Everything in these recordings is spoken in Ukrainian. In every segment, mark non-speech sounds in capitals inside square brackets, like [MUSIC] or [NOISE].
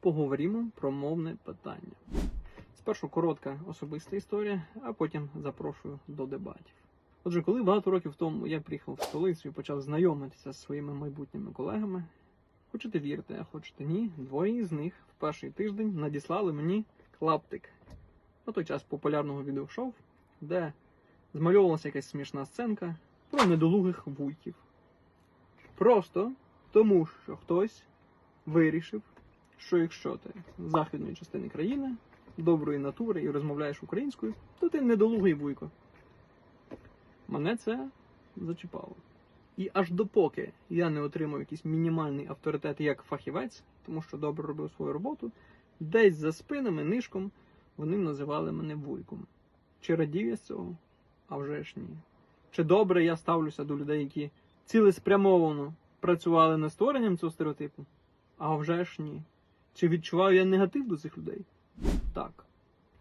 поговоримо про мовне питання. Спершу коротка особиста історія, а потім запрошую до дебатів. Отже, коли багато років тому я приїхав в столицю і почав знайомитися з своїми майбутніми колегами, хочете вірте, а хочете ні, двоє з них в перший тиждень надіслали мені клаптик на той час популярного відеошоу, де змальовувалася якась смішна сценка про недолугих вуйків. Просто тому, що хтось вирішив, що якщо ти з західної частини країни, доброї натури і розмовляєш українською, то ти недолугий вуйко. Мене це зачіпало. І аж допоки я не отримав якийсь мінімальний авторитет як фахівець, тому що добре робив свою роботу, десь за спинами, нишком вони називали мене вуйком. Чи радів я з цього? А вже ж ні. Чи добре я ставлюся до людей, які цілеспрямовано працювали над створенням цього стереотипу? А вже ж ні. Чи відчуваю я негатив до цих людей? Так.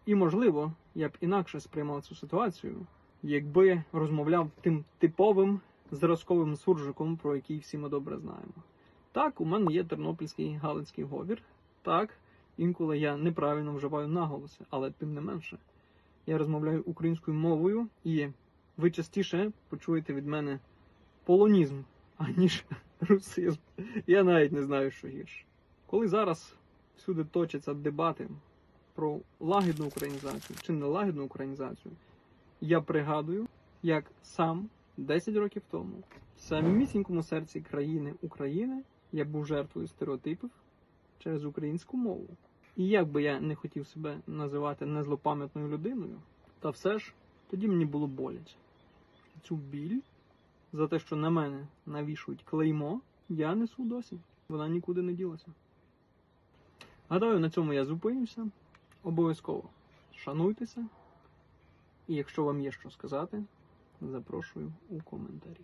І можливо, я б інакше сприймав цю ситуацію, якби розмовляв тим типовим зразковим суржиком, про який всі ми добре знаємо. Так, у мене є тернопільський галицький говір. Так, інколи я неправильно вживаю наголоси, але тим не менше, я розмовляю українською мовою, і ви частіше почуєте від мене полонізм, аніж [LAUGHS] русизм. Я навіть не знаю, що гірше. Коли зараз всюди точаться дебати про лагідну українізацію чи нелагідну українізацію, я пригадую, як сам 10 років тому в самісінькому серці країни України я був жертвою стереотипів через українську мову. І як би я не хотів себе називати незлопам'ятною людиною, та все ж тоді мені було боляче. Цю біль за те, що на мене навішують клеймо, я несу досі. Вона нікуди не ділася. Гадаю, на цьому я зупинюся. Обов'язково шануйтеся. І якщо вам є що сказати, запрошую у коментарі.